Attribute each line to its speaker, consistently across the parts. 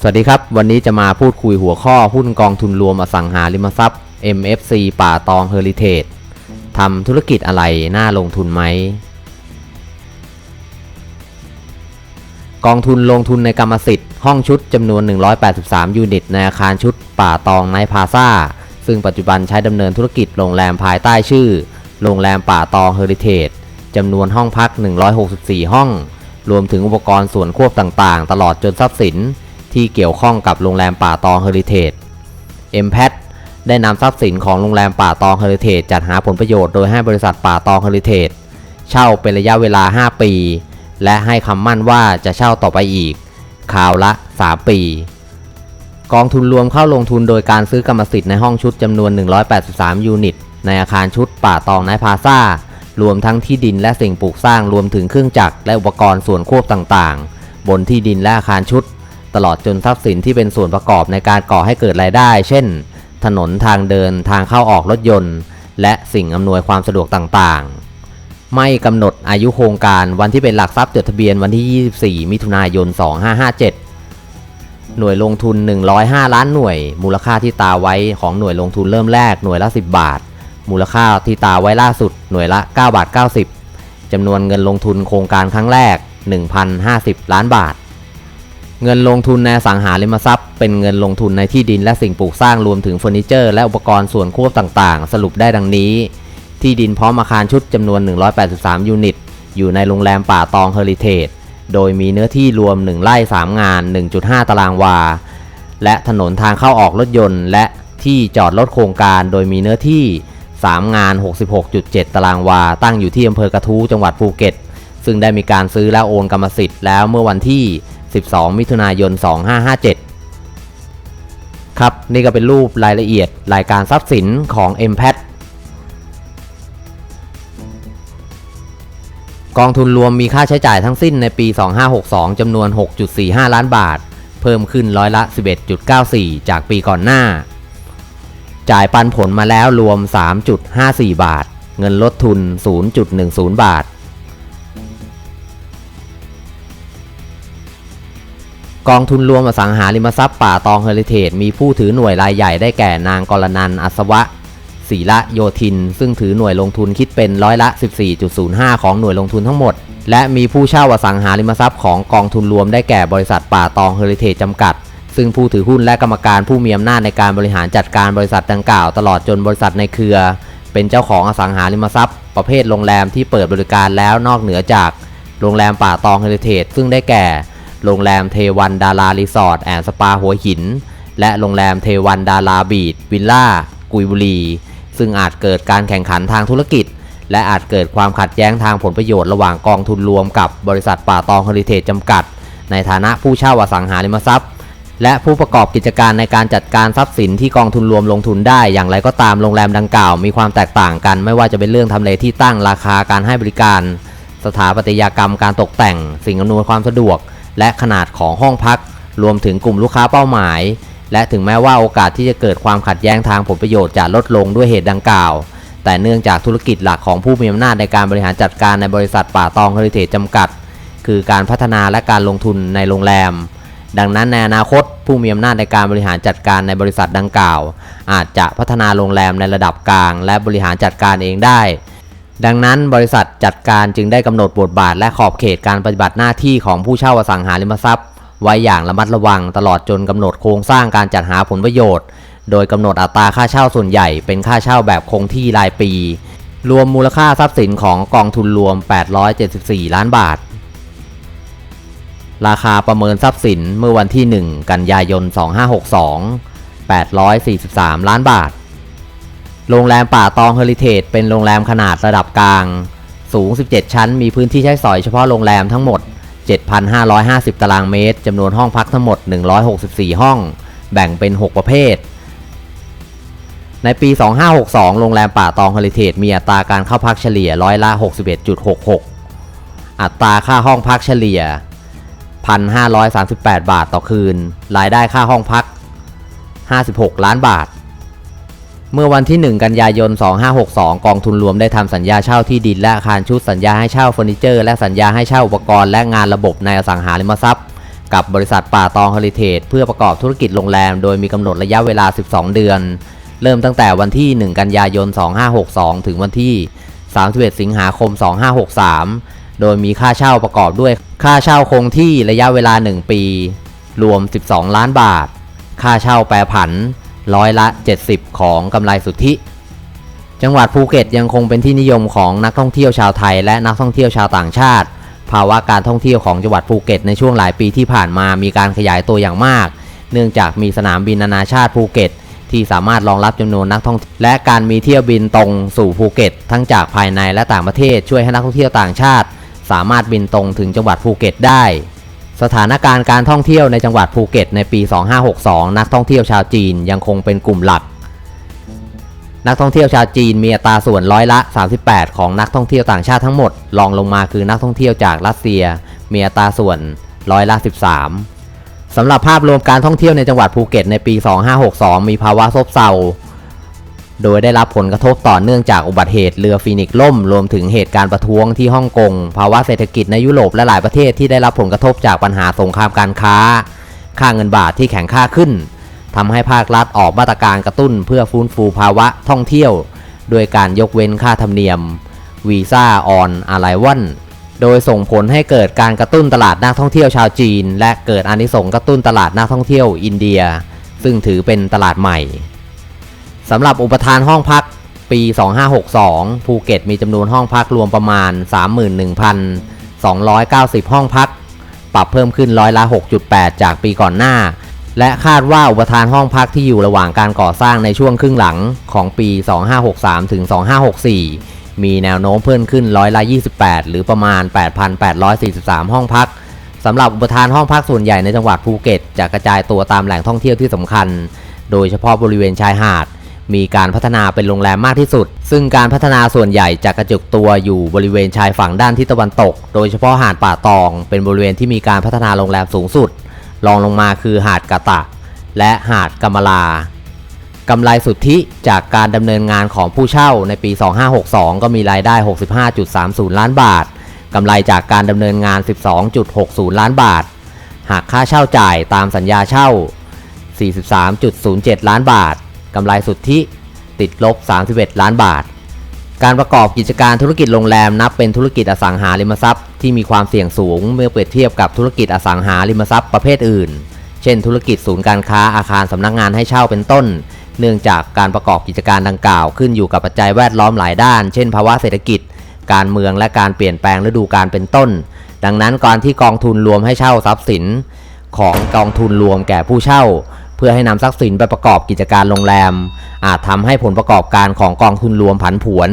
Speaker 1: สวัสดีครับ วันนี้จะมาพูดคุยหัวข้อหุ้นกองทุนรวมอสังหาริมทรัพย์ MFC ป่าตองเฮอริเทจทำธุรกิจอะไรน่าลงทุนไหม กองทุนลงทุนในกรรมสิทธิ์ ห้องชุดจำนวน 183 ยูนิต ในอาคารชุดป่าตองไนพาซาซึ่งปัจจุบันใช้ดำเนินธุรกิจโรงแรมภายใต้ชื่อ โรงแรมป่าตองเฮอริเทจจำนวนห้องพัก 164 ห้อง รวมถึงอุปกรณ์ส่วนควบต่างๆ ตลอดจนทรัพย์สิน ที่เกี่ยวข้องกับโรงแรมป่าตองเฮอริเทจ m p a t ได้นำทรัพย์สินของโรงแรมป่าตองเฮอริเทจจัดหาผลประโยชน์โดยให้บริษัทป่าตองเฮอริเทจเช่าเป็นระยะเวลา 5 ปี และให้คำมั่นว่าจะเช่าต่อไปอีกคราวละ 3 ปี กองทุนรวมเข้าลงทุนโดยการซื้อกรรมสิทธิ์ในห้องชุดจำนวน 183 ยูนิต ในอาคารชุดป่าตองไนพาซ่ารวมทั้งที่ดินและสิ่งปลูกสร้างรวมถึงเครื่องจักรและอุปกรณ์ส่วนควบต่างๆ บนที่ดินและอาคารชุด ตลอดจนทรัพย์สินที่เป็นส่วนประกอบในการก่อให้เกิดรายได้ เช่น ถนนทางเดินทางเข้าออกรถยนต์ และสิ่งอำนวยความสะดวกต่างๆ ไม่กำหนดอายุโครงการวันที่เป็นหลักทรัพย์จดทะเบียนวันที่ 24 มิถุนายน 2557 หน่วยลงทุน 105 ล้านหน่วย มูลค่าที่ตาไว้ของหน่วยลงทุนเริ่มแรกหน่วยละ 10 บาท มูลค่าที่ตาไว้ล่าสุดหน่วยละ 9 บาท 90 จำนวนเงินลงทุนโครงการครั้งแรก 1,050 ล้านบาท เงินลงทุนในสังหาริมทรัพย์ เป็นเงินลงทุนในที่ดินและสิ่งปลูกสร้างรวมถึงเฟอร์นิเจอร์และอุปกรณ์ส่วนควบต่างๆ สรุปได้ดังนี้ ที่ดินพร้อมอาคารชุดจำนวน 183 ยูนิต อยู่ในโรงแรมป่าตองเฮอริเทจโดยมีเนื้อที่รวม 1 ไร่ 3 งาน 1.5 ตารางวา และถนนทางเข้าออกรถยนต์ และที่จอดรถโครงการ โดยมีเนื้อที่ 3 งาน 66.7 ตารางวา ตั้งอยู่ที่อำเภอกระทู้จังหวัดภูเก็ต ซึ่งได้มีการซื้อและโอนกรรมสิทธิ์แล้วเมื่อวันที่ 12 มิถุนายน 2557 ครับ นี่ก็เป็นรูปรายละเอียดรายการทรัพย์สินของ m p a t กองทุนรวมมีค่าใช้จ่ายทั้งสิ้นในปี 2562 จำนวน 6.45 ล้านบาท เพิ่มขึ้นร้อยละ 11.94 จากปีก่อนหน้า จ่ายปันผลมาแล้วรวม 3.54 บาท เงินลดทุน 0.10 บาท กองทุนรวมอสังหาริมทรัพย์ป่าตองเฮอริเทจมีผู้ถือหน่วยรายใหญ่ได้แก่นางกรนันท์อัศวะ ศรีละโยธิน ซึ่งถือหน่วยลงทุนคิดเป็นร้อยละ 14.05 ของหน่วยลงทุนทั้งหมด และมีผู้เช่าอสังหาริมทรัพย์ของกองทุนรวมได้แก่บริษัทป่าตองเฮอริเทจจำกัด ซึ่งผู้ถือหุ้นและกรรมการผู้มีอำนาจในการบริหารจัดการบริษัทดังกล่าวตลอดจนบริษัทในเครือ เป็นเจ้าของอสังหาริมทรัพย์ ประเภทโรงแรมที่เปิดบริการแล้วนอกเหนือจาก โรงแรมป่าตองเฮอริเทจซึ่งได้แก่ โรงแรมเทวันดารารีสอร์ทแอนด์สปาหัวหิน และโรงแรมเทวันดาราบีดวิลล่ากุยบุรี ซึ่งอาจเกิดการแข่งขันทางธุรกิจ และอาจเกิดความขัดแย้งทางผลประโยชน์ระหว่างกองทุนรวมกับบริษัทป่าตองเฮอริเทจจำกัด ในฐานะผู้เช่าอสังหาริมทรัพย์ และผู้ประกอบกิจการในการจัดการทรัพย์สินที่กองทุนรวมลงทุนได้ อย่างไรก็ตามโรงแรมดังกล่าวมีความแตกต่างกัน ไม่ว่าจะเป็นเรื่องทำเลที่ตั้งราคาการให้บริการ สถาปัตยกรรมการตกแต่ง สิ่งอำนวยความสะดวก และขนาดของห้องพัก รวมถึงกลุ่มลูกค้าเป้าหมาย และถึงแม้ว่าโอกาสที่จะเกิดความขัดแย้งทางผลประโยชน์จะลดลงด้วยเหตุดังกล่าว แต่เนื่องจากธุรกิจหลักของผู้มีอำนาจในการบริหารจัดการในบริษัทป่าตองเฮอริเทจจำกัด คือการพัฒนาและการลงทุนในโรงแรม ดังนั้นในอนาคตผู้มีอำนาจในการบริหารจัดการในบริษัทดังกล่าว อาจจะพัฒนาโรงแรมในระดับกลาง และบริหารจัดการเองได้ ดังนั้นบริษัทจัดการจึงได้กำหนดบทบาทและขอบเขตการปฏิบัติหน้าที่ของผู้เช่าอสังหาริมทรัพย์ ไว้อย่างระมัดระวังตลอดจนกำหนดโครงสร้างการจัดหาผลประโยชน์ โดยกำหนดอัตราค่าเช่าส่วนใหญ่เป็นค่าเช่าแบบคงที่รายปี รวมมูลค่าทรัพย์สินของกองทุนรวม 874 ล้านบาท ราคาประเมินทรัพย์สินเมื่อวันที่ 1 กันยายน 2562 843 ล้านบาท โรงแรมป่าตองเฮอริเทจเป็นโรงแรมขนาดระดับกลาง สูง 17 ชั้น มีพื้นที่ใช้สอยเฉพาะโรงแรมทั้งหมด 7,550 ตารางเมตรจำนวนห้องพักทั้งหมด 164 ห้อง แบ่งเป็น 6 ประเภท ในปี 2562 โรงแรมป่าตองฮอริเทจมีอัตราการเข้าพักเฉลี่ยร้อยละ 61.66 อัตราค่าห้องพักเฉลี่ย 1,538 บาทต่อคืน รายได้ค่าห้องพัก 56 ล้านบาท เมื่อวันที่ 1 กันยายน 2562 กองทุนรวมได้ทำสัญญาเช่าที่ดินและอาคารชุดสัญญาให้เช่าเฟอร์นิเจอร์และสัญญาให้เช่าอุปกรณ์และงานระบบในอสังหาริมทรัพย์ กับบริษัทป่าตองเฮลิเทจเพื่อประกอบธุรกิจโรงแรม โดยมีกำหนดระยะเวลา 12 เดือน เริ่มตั้งแต่วันที่ 1 กันยายน 2562 ถึงวันที่ 31 สิงหาคม 2563 โดยมีค่าเช่าประกอบด้วยค่าเช่าคงที่ระยะเวลา 1 ปี รวม 12 ล้านบาท ค่าเช่าแปรผัน ร้อยละ 70 ของกำไรสุทธิ จังหวัดภูเก็ตยังคงเป็นที่นิยมของนักท่องเที่ยวชาวไทย และนักท่องเที่ยวชาวต่างชาติ ภาวะการท่องเที่ยวของจังหวัดภูเก็ตในช่วงหลายปีที่ผ่านมามีการขยายตัวอย่างมาก เนื่องจากมีสนามบินนานาชาติภูเก็ต ที่สามารถรองรับจำนวนนักท่องและการมีเที่ยวบินตรงสู่ภูเก็ต ทั้งจากภายในและต่างประเทศช่วยให้นักท่องเที่ยวต่างชาติ สามารถบินตรงถึงจังหวัดภูเก็ตได้ สถานการณ์การท่องเที่ยวในจังหวัดภูเก็ตในปี 2562 นักท่องเที่ยวชาวจีนยังคงเป็นกลุ่มหลัก นักท่องเที่ยวชาวจีนมีอัตราส่วนร้อยละ 38 ของนักท่องเที่ยวต่างชาติทั้งหมด รองลงมาคือนักท่องเที่ยวจากรัสเซีย มีอัตราส่วนร้อยละ 13สำหรับภาพรวมการท่องเที่ยวในจังหวัดภูเก็ตในปี 2562 มีภาวะซบเซา โดยได้รับผลกระทบต่อเนื่องจากอุบัติเหตุเรือฟีนิกซ์ล่ม รวมถึงเหตุการณ์ประท้วงที่ฮ่องกง ภาวะเศรษฐกิจในยุโรปและหลายประเทศที่ได้รับผลกระทบจากปัญหาสงครามการค้า ค่าเงินบาทที่แข็งค่าขึ้นทำให้ภาครัฐออกมาตรการกระตุ้นเพื่อฟื้นฟูภาวะท่องเที่ยว โดยการยกเว้นค่าธรรมเนียมวีซ่าออนอะไ v วันโดยส่งผลให้เกิดการกระตุ้นตลาดนักท่องเที่ยวชาวจีน และเกิดอานิสงส์กระตุ้นตลาดนักท่องเที่ยวอินเดีย ซึ่งถือเป็นตลาดใหม่ สำหรับอุปทานห้องพักปี 2562 ภูเก็ตมีจำนวนห้องพักรวมประมาณ 31,290 ห้องพัก ปรับเพิ่มขึ้นร้อยละ 6.8 จากปีก่อนหน้า และคาดว่าอุปทานห้องพักที่อยู่ระหว่างการก่อสร้างในช่วงครึ่งหลังของปี 2563 ถึง 2564 มีแนวโน้มเพิ่มขึ้นร้อยละ 28 หรือประมาณ 8,843 ห้องพักสำหรับอุปทานห้องพักส่วนใหญ่ในจังหวัดภูเก็ตจะกระจายตัวตามแหล่งท่องเที่ยวที่สำคัญ โดยเฉพาะบริเวณชายหาด มีการพัฒนาเป็นโรงแรมมากที่สุด ซึ่งการพัฒนาส่วนใหญ่จะกระจุกตัวอยู่บริเวณชายฝั่งด้านทิศตะวันตก โดยเฉพาะหาดป่าตอง เป็นบริเวณที่มีการพัฒนาโรงแรมสูงสุด รองลงมาคือหาดกะตะ และหาดกำมะลากำไรสุทธิจากการดำเนินงานของผู้เช่าในปี 2562 ก็มีรายได้ 65.30 ล้านบาท กำไรจากการดำเนินงาน 12.60 ล้านบาท หากค่าเช่าจ่ายตามสัญญาเช่า 43.07 ล้านบาท กำไรสุทธิติดลบ 31 ล้านบาท การประกอบกิจการธุรกิจโรงแรมนับเป็นธุรกิจอสังหาริมทรัพย์ที่มีความเสี่ยงสูงเมื่อเปรียบเทียบกับธุรกิจอสังหาริมทรัพย์ประเภทอื่น เช่น ธุรกิจศูนย์การค้าอาคารสำนักงงานให้เช่าเป็นต้น เนื่องจากการประกอบกิจการดังกล่าวขึ้นอยู่กับปัจจัยแวดล้อมหลายด้าน เช่น ภาวะเศรษฐกิจ การเมืองและการเปลี่ยนแปลงฤดูกาลเป็นต้น ดังนั้นการที่กองทุนรวมให้เช่าทรัพย์สิน ของกองทุนรวมแก่ผู้เช่า เพื่อให้นำทรัพย์สินไปประกอบกิจการโรงแรม อาจทำให้ผลประกอบการของกองทุนรวมผันผวน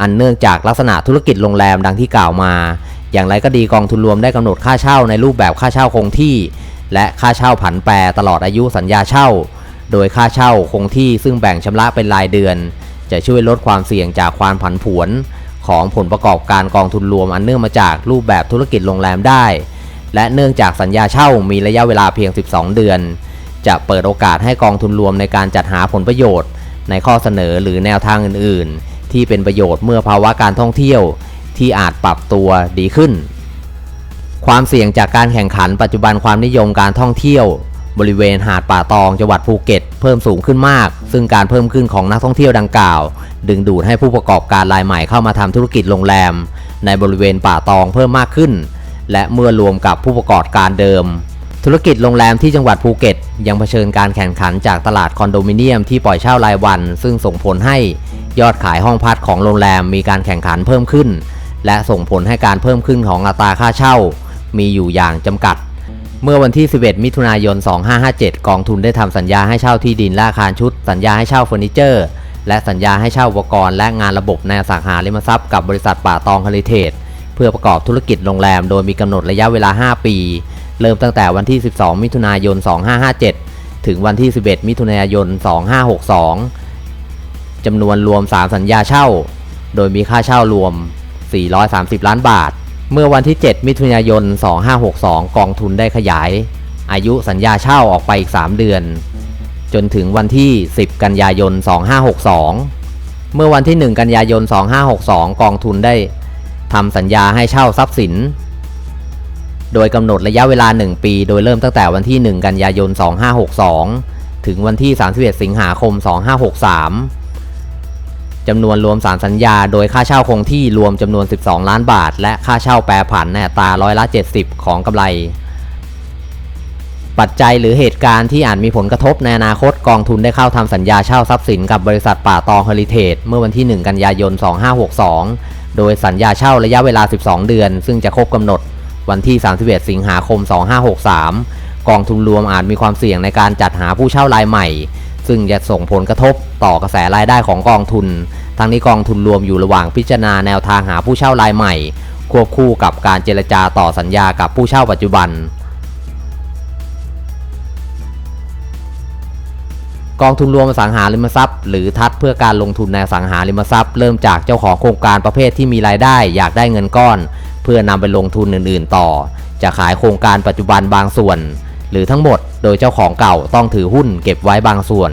Speaker 1: อันเนื่องจากลักษณะธุรกิจโรงแรมดังที่กล่าวมา อย่างไรก็ดีกองทุนรวมได้กำหนดค่าเช่าในรูปแบบค่าเช่าคงที่ และค่าเช่าผันแปรตลอดอายุสัญญาเช่า โดยค่าเช่าคงที่ซึ่งแบ่งชำระเป็นรายเดือน จะช่วยลดความเสี่ยงจากความผันผวน ของผลประกอบการกองทุนรวมอันเนื่องมาจากรูปแบบธุรกิจโรงแรมได้ และเนื่องจากสัญญาเช่ามีระยะเวลาเพียง 12 เดือน จะเปิดโอกาสให้กองทุนรวมในการจัดหาผลประโยชน์ ในข้อเสนอหรือแนวทางอื่น ๆ ที่เป็นประโยชน์เมื่อภาวะการท่องเที่ยวที่อาจปรับตัวดีขึ้น ความเสี่ยงจากการแข่งขัน ปัจจุบันความนิยมการท่องเที่ยว บริเวณหาดป่าตองจังหวัดภูเก็ต เพิ่มสูงขึ้นมาก ซึ่งการเพิ่มขึ้นของนักท่องเที่ยวดังกล่าว ดึงดูดให้ผู้ประกอบการรายใหม่เข้ามาทำธุรกิจโรงแรม ในบริเวณป่าตองเพิ่มมากขึ้น และเมื่อรวมกับผู้ประกอบการเดิม ธุรกิจโรงแรมที่จังหวัดภูเก็ต ยังเผชิญการแข่งขันจากตลาดคอนโดมิเนียมที่ปล่อยเช่ารายวัน ซึ่งส่งผลให้ยอดขายห้องพักของโรงแรมมีการแข่งขันเพิ่มขึ้น และส่งผลให้การเพิ่มขึ้นของอัตราค่าเช่า มีอยู่อย่างจำกัด เมื่อวันที่ 11 มิถุนายน 2557 กองทุนได้ทำสัญญาให้เช่าที่ดินและอาคารชุด สัญญาให้เช่าเฟอร์นิเจอร์ และสัญญาให้เช่าอุปกรณ์และงานระบบในสังหาริมทรัพย์กับบริษัทป่าตองเฮลิเทจเพื่อประกอบธุรกิจโรงแรมโดยมีกำหนดระยะเวลา 5 ปี เริ่มตั้งแต่วันที่ 12 มิถุนายน 2557 ถึงวันที่ 11 มิถุนายน 2562 จำนวนรวม 3 สัญญาเช่า โดยมีค่าเช่ารวม 430 ล้านบาท เมื่อวันที่ 7 มิถุนายน 2562 กองทุนได้ขยาย อายุสัญญาเช่าออกไปอีก 3 เดือน จนถึงวันที่ 10 กันยายน 2562 เมื่อวันที่ 1 กันยายน 2562 กองทุนได้ทำสัญญาให้เช่าทรัพย์สิน โดยกำหนดระยะเวลา 1 ปี โดยเริ่มตั้งแต่วันที่ 1 กันยายน 2562 ถึงวันที่ 31 สิงหาคม 2563 จำนวนรวมสารสัญญา โดยค่าเช่าคงที่รวมจำนวน 12 ล้านบาท และค่าเช่าแปรผันในตาร้อยละ 70 ของกำไร ปัจจัยหรือเหตุการณ์ที่อาจมีผลกระทบในอนาคตกองทุนได้เข้าทำสัญญาเช่าทรัพย์สินกับบริษัทป่าตองเฮลิเทจเมื่อวันที่ 1 กันยายน 2562 โดยสัญญาเช่าระยะเวลา 12 เดือน ซึ่งจะครบกำหนด วันที่ 31 สิงหาคม 2563 กองทุนรวมอาจมีความเสี่ยงในการจัดหาผู้เช่ารายใหม่ ซึ่งจะส่งผลกระทบต่อกระแสรายได้ของกองทุน ทั้งนี้กองทุนรวมอยู่ระหว่างพิจารณาแนวทางหาผู้เช่ารายใหม่ ควบคู่กับการเจรจาต่อสัญญากับผู้เช่าปัจจุบันกองทุนรวมอสังหาริมทรัพย์ หรือทัดเพื่อการลงทุนในสังหาริมทรัพย์ เริ่มจากเจ้าของโครงการประเภทที่มีรายได้ อยากได้เงินก้อน พื่อนำไปลงทุนอื่นๆต่อ จะขายโครงการปัจจุบันบางส่วน หรือทั้งหมดโดยเจ้าของเก่าต้องถือหุ้นเก็บไว้บางส่วน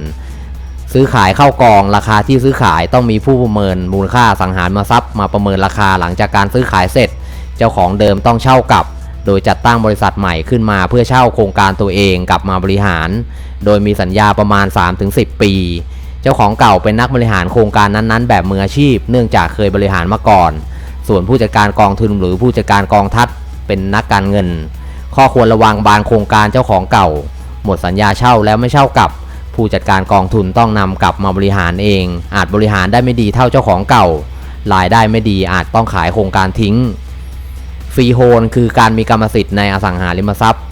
Speaker 1: ซื้อขายเข้ากองราคาที่ซื้อขายต้องมีผู้ประเมินมูลค่าสังหาริมทรัพย์มาประเมินราคาหลังจากการซื้อขายเสร็จ เจ้าของเดิมต้องเช่ากลับโดยจัดตั้งบริษัทใหม่ขึ้นมาเพื่อเช่าโครงการตัวเองกลับมาบริหาร โดยมีสัญญาประมาณ 3-10 ปี เจ้าของเก่าเป็นนักบริหารโครงการนั้นๆ แบบมืออาชีพ เนื่องจากเคยบริหารมาก่อน ส่วนผู้จัดการกองทุนหรือผู้จัดการกองทัพเป็นนักการเงิน ข้อควรระวังบางโครงการเจ้าของเก่า หมดสัญญาเช่าแล้วไม่เช่ากลับ ผู้จัดการกองทุนต้องนำกลับมาบริหารเอง อาจบริหารได้ไม่ดีเท่าเจ้าของเก่ารายได้ไม่ดีอาจต้องขายโครงการทิ้งฟรีโฮลคือการมีกรรมสิทธิ์ในอสังหาริมทรัพย์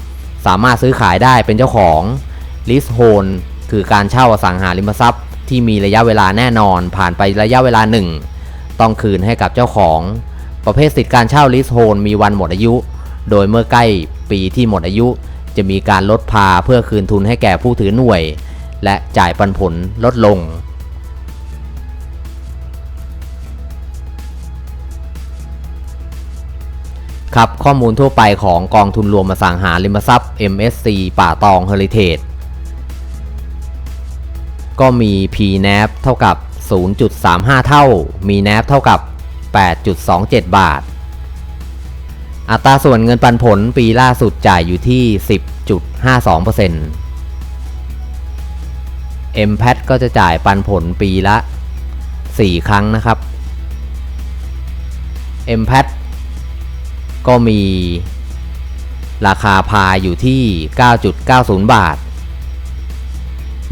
Speaker 1: สามารถซื้อขายได้เป็นเจ้าของลิสโฮลคือการเช่าอสังหาริมทรัพย์ ที่มีระยะเวลาแน่นอนผ่านไประยะเวลาหนึ่ง ต้องคืนให้กับเจ้าของ ประเภทสิทธิการเช่าลิสโฮลมีวันหมดอายุ โดยเมื่อใกล้ปีที่หมดอายุ จะมีการลดพาเพื่อคืนทุนให้แก่ผู้ถือหน่วย และจ่ายปันผลลดลง ครับข้อมูลทั่วไปของกองทุนรวมอสังหาริมทรัพย์ MSC ป่าตอง Heritage ก็มี PNAV เท่ากับ 0.35 เท่า มี NAV เท่ากับ 8.27 บาท อัตราส่วนเงินปันผลปีล่าสุดจ่ายอยู่ที่ 10.52% MPAT ก็จะจ่ายปันผลปีละ 4 ครั้งนะครับ MPAT ก็มีราคาพายอยู่ที่ 9.90 บาท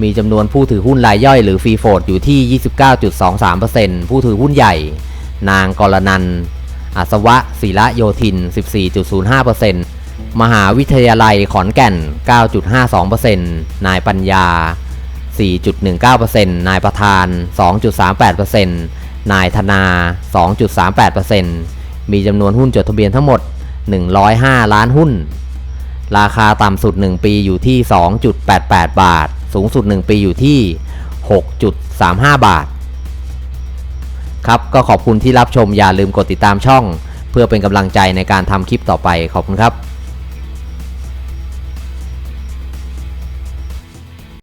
Speaker 1: มีจำนวนผู้ถือหุ้นรายย่อยหรือฟรีโฟดอยู่ที่ 29.23%ผู้ถือหุ้นใหญ่ นางกรนันอัศวะศิระโยธิน 14.05%มหาวิทยาลัยขอนแก่น 9.52%นายปัญญา 4.19%นายประธาน 2.38%นายธนา 2.38%มีจำนวนหุ้นจดทะเบียนทั้งหมด 105 ล้านหุ้น ราคาต่ำสุด 1 ปีอยู่ที่ 2.88 บาท สูงสุด 1 ปีอยู่ที่ 6.35 บาท ครับก็ขอบคุณที่รับชมอย่าลืมกดติดตามช่อง เพื่อเป็นกำลังใจในการทำคลิปต่อไปขอบคุณครับ